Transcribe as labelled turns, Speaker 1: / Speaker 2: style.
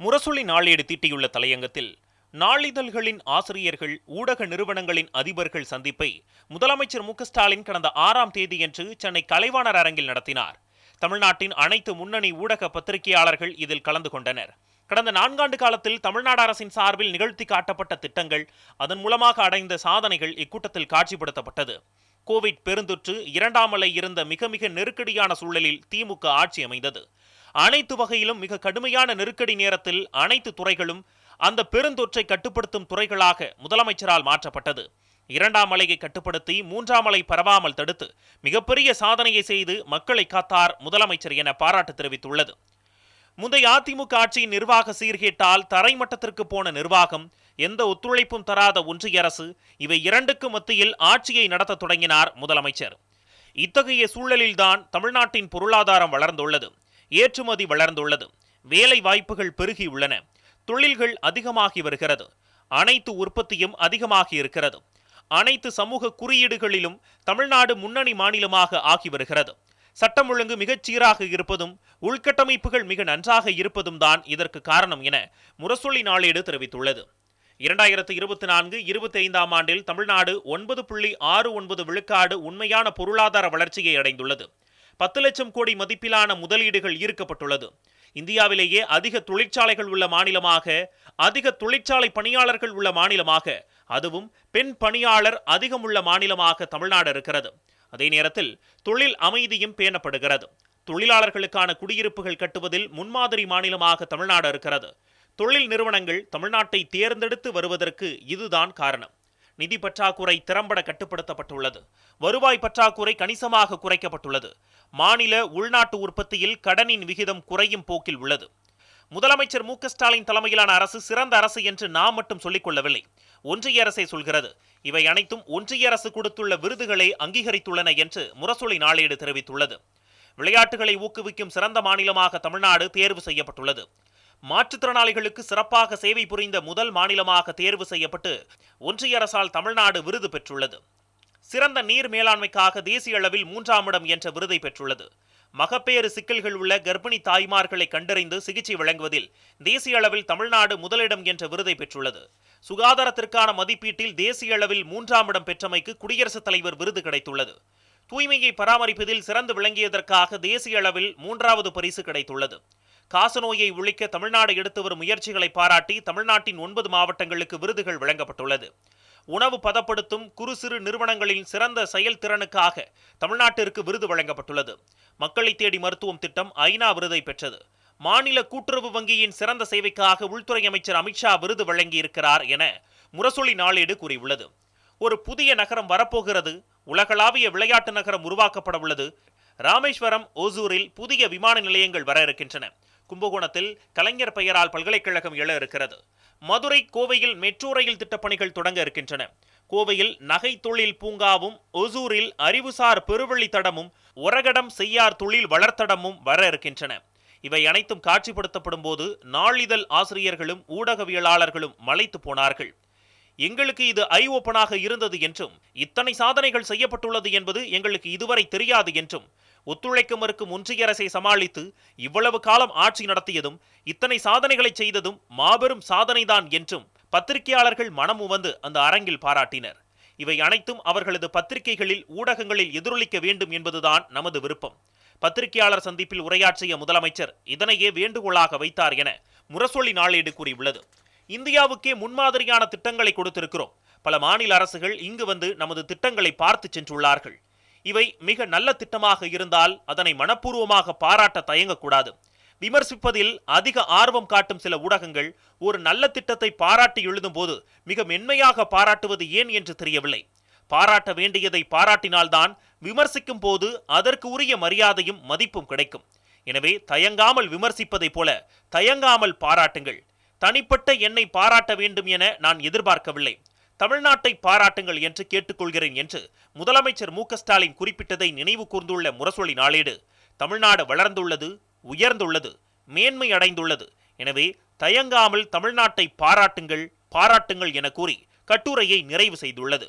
Speaker 1: முரசொலி நாளேடு தீட்டியுள்ள தலையங்கத்தில் நாளிதழ்களின் ஆசிரியர்கள் ஊடக நிறுவனங்களின் அதிபர்கள் சந்திப்பை முதலமைச்சர் மு. ஸ்டாலின் கடந்த ஆறாம் தேதியன்று சென்னை கலைவாணர் அரங்கில் நடத்தினார். தமிழ்நாட்டின் அனைத்து முன்னணி ஊடக பத்திரிகையாளர்கள் இதில் கலந்து கொண்டனர். கடந்த நான்காண்டு காலத்தில் தமிழ்நாடு அரசின் சார்பில் நிகழ்த்தி காட்டப்பட்ட திட்டங்கள் அதன் மூலமாக அடைந்த சாதனைகள் இக்கூட்டத்தில் காட்சிப்படுத்தப்பட்டது. கோவிட் பெருந்தொற்று இரண்டாம் அலை இருந்த மிக மிக நெருக்கடியான சூழலில் திமுக ஆட்சி அமைந்தது. அனைத்து வகையிலும் மிக கடுமையான நெருக்கடி நேரத்தில் அனைத்து துறைகளும் அந்த பெருந்தொற்றை கட்டுப்படுத்தும் துறைகளாக முதலமைச்சரால் மாற்றப்பட்டது. இரண்டாம் அலையை கட்டுப்படுத்தி மூன்றாம் அலை பரவாமல் தடுத்து மிகப்பெரிய சாதனையை செய்து மக்களை காத்தார் முதலமைச்சர் என பாராட்டு தெரிவித்துள்ளது. முந்தைய அதிமுக ஆட்சியின் நிர்வாக சீர்கேட்டால் தரைமட்டத்திற்கு போன நிர்வாகம் எந்த ஒத்துழைப்பும் தராத ஒன்றிய அரசு இவை இரண்டுக்கு மத்தியில் ஆட்சியை நடத்த தொடங்கினார் முதலமைச்சர். இத்தகைய சூழலில்தான் தமிழ்நாட்டின் பொருளாதாரம் வளர்ந்துள்ளது. ஏற்றுமதி வளர்ந்துள்ளது. வேலை வாய்ப்புகள் பெருகியுள்ளன. தொழில்கள் அதிகமாகி வருகிறது. அனைத்து உற்பத்தியும் அதிகமாகி இருக்கிறது. அனைத்து சமூக குறியீடுகளிலும் தமிழ்நாடு முன்னணி மாநிலமாக ஆகி வருகிறது. சட்டம் ஒழுங்கு மிகச் சீராக இருப்பதும் உள்கட்டமைப்புகள் மிக நன்றாக இருப்பதும் தான் இதற்கு காரணம் என முரசொலி நாளேடு தெரிவித்துள்ளது. இரண்டாயிரத்து இருபத்தி நான்கு இருபத்தி ஐந்தாம் ஆண்டில் தமிழ்நாடு ஒன்பது புள்ளி ஆறு ஒன்பது விழுக்காடு உண்மையான பொருளாதார வளர்ச்சியை அடைந்துள்ளது. பத்து லட்சம் கோடி மதிப்பிலான முதலீடுகள் ஈர்க்கப்பட்டுள்ளது. இந்தியாவிலேயே அதிக தொழிற்சாலைகள் உள்ள மாநிலமாக அதிக தொழிற்சாலை பணியாளர்கள் உள்ள மாநிலமாக அதுவும் பெண் பணியாளர் அதிகம் உள்ள மாநிலமாக தமிழ்நாடு இருக்கிறது. அதே நேரத்தில் தொழில் அமைதியும் பேணப்படுகிறது. தொழிலாளர்களுக்கான குடியிருப்புகள் கட்டுவதில் முன்மாதிரி மாநிலமாக தமிழ்நாடு இருக்கிறது. தொழில் நிறுவனங்கள் தமிழ்நாட்டை தேர்ந்தெடுத்து வருவதற்கு இதுதான் காரணம். நிதி பற்றாக்குறை திறம்பட கட்டுப்படுத்தப்பட்டுள்ளது. வருவாய் பற்றாக்குறை கணிசமாக குறைக்கப்பட்டுள்ளது. மாநில உள்நாட்டு உற்பத்தியில் கடனின் விகிதம் குறையும் போக்கில் உள்ளது. முதலமைச்சர் மு ஸ்டாலின் தலைமையிலான அரசு சிறந்த அரசு என்று நாம் மட்டும் சொல்லிக் கொள்ளவில்லை. ஒன்றிய அரசை சொல்கிறது. இவை அனைத்தும் ஒன்றிய அரசு கொடுத்துள்ள விருதுகளை அங்கீகரித்துள்ளன என்று முரசொலி நாளேடு தெரிவித்துள்ளது. விளையாட்டுகளை ஊக்குவிக்கும் சிறந்த மாநிலமாக தமிழ்நாடு தேர்வு செய்யப்பட்டுள்ளது. மாற்றுத்திறனாளிகளுக்கு சிறப்பாக சேவை புரிந்த முதல் மாநிலமாக தேர்வு செய்யப்பட்டு ஒன்றிய அரசால் தமிழ்நாடு விருது பெற்றுள்ளது. சிறந்த நீர் மேலாண்மைக்காக தேசிய அளவில் மூன்றாம் இடம் என்ற விருதை பெற்றுள்ளது. மகப்பேறு சிக்கல்கள் உள்ள கர்ப்பிணி தாய்மார்களை கண்டறிந்து சிகிச்சை வழங்குவதில் தேசிய அளவில் தமிழ்நாடு முதலிடம் என்ற விருதை பெற்றுள்ளது. சுகாதாரத்திற்கான மதிப்பீட்டில் தேசிய அளவில் மூன்றாம் இடம் பெற்றமைக்கு குடியரசுத் தலைவர் விருது கிடைத்துள்ளது. தூய்மையை பராமரிப்பதில் சிறந்து விளங்கியதற்காக தேசிய அளவில் மூன்றாவது பரிசு கிடைத்துள்ளது. காசநோயை ஒழிக்க தமிழ்நாடு எடுத்து வரும் முயற்சிகளை பாராட்டி தமிழ்நாட்டின் ஒன்பது மாவட்டங்களுக்கு விருதுகள் வழங்கப்பட்டுள்ளது. உணவு பதப்படுத்தும் குறு சிறு நிறுவனங்களின் சிறந்த செயல்திறனுக்காக தமிழ்நாட்டிற்கு விருது வழங்கப்பட்டுள்ளது. மக்களை தேடி மருத்துவம் திட்டம் ஐநா விருதை பெற்றது. மாநில கூட்டுறவு வங்கியின் சிறந்த சேவைக்காக உள்துறை அமைச்சர் அமித்ஷா விருது வழங்கியிருக்கிறார் என முரசொலி நாளேடு கூறியுள்ளது. ஒரு புதிய நகரம் வரப்போகிறது. உலகளாவிய விளையாட்டு நகரம் உருவாக்கப்பட உள்ளது. ராமேஸ்வரம் ஓசூரில் புதிய விமான நிலையங்கள் வர இருக்கின்றன. கும்பகோணத்தில் கலைஞர் பெயரால் பல்கலைக்கழகம் எழ இருக்கிறது. மதுரை கோவையில் மெட்ரோ ரயில் திட்டப்பணிகள் தொடங்க இருக்கின்றன. கோவையில் நகை தொழில் பூங்காவும் ஒசூரில் அறிவுசார் பெருவழி தடமும் ஒரகடம் செய்யார் தொழில் வளர்த்தடமும் வர இருக்கின்றன. இவை அனைத்தும் காட்சிப்படுத்தப்படும் போது நாளிதழ் ஆசிரியர்களும் ஊடகவியலாளர்களும் மலைத்து போனார்கள். எங்களுக்கு இது ஐ ஓப்பனாக இருந்தது என்றும் இத்தனை சாதனைகள் செய்யப்பட்டுள்ளது என்பது எங்களுக்கு இதுவரை தெரியாது என்றும் ஒத்துழைக்க மறுக்கும் ஒன்றிய அரசை சமாளித்து இவ்வளவு காலம் ஆட்சி நடத்தியதும் இத்தனை சாதனைகளை செய்ததும் மாபெரும் சாதனைதான் என்றும் பத்திரிகையாளர்கள் மனம் உவந்து அந்த அரங்கில் பாராட்டினர். இவை அனைத்தும் அவர்களது பத்திரிகைகளில் ஊடகங்களில் எதிரொலிக்க வேண்டும் என்பதுதான் நமது விருப்பம். பத்திரிகையாளர் சந்திப்பில் உரையாற்றிய முதலமைச்சர் இதனையே வேண்டுகோளாக வைத்தார் என முரசொலி நாளேடு கூறியுள்ளது. இந்தியாவுக்கே முன்மாதிரியான திட்டங்களை கொடுத்திருக்கிறோம். பல மாநில அரசுகள் இங்கு வந்து நமது திட்டங்களை பார்த்து சென்றுள்ளார்கள். இவை மிக நல்ல திட்டமாக இருந்தால் அதனை மனப்பூர்வமாக பாராட்ட தயங்கக்கூடாது. விமர்சிப்பதில் அதிக ஆர்வம் காட்டும் சில ஊடகங்கள் ஒரு நல்ல திட்டத்தை பாராட்டி எழுதும்போது மிக மென்மையாக பாராட்டுவது ஏன் என்று தெரியவில்லை. பாராட்ட வேண்டியதை பாராட்டினால்தான் விமர்சிக்கும் போது அதற்கு உரிய மரியாதையும் மதிப்பும் கிடைக்கும். எனவே தயங்காமல் விமர்சிப்பதைப் போல தயங்காமல் பாராட்டுங்கள். தனிப்பட்ட என்னை பாராட்ட வேண்டும் என நான் எதிர்பார்க்கவில்லை. தமிழ்நாட்டை பாராட்டுங்கள் என்று கேட்டுக்கொள்கிறேன் என்று முதலமைச்சர் மு ஸ்டாலின் குறிப்பிட்டதை நினைவு கூர்ந்துள்ள முரசொலி நாளேடு. தமிழ்நாடு வளர்ந்துள்ளது உயர்ந்துள்ளது மேன்மை அடைந்துள்ளது. எனவே தயங்காமல் தமிழ்நாட்டை பாராட்டுங்கள் பாராட்டுங்கள் என கூறி கட்டுரையை நிறைவு செய்துள்ளது.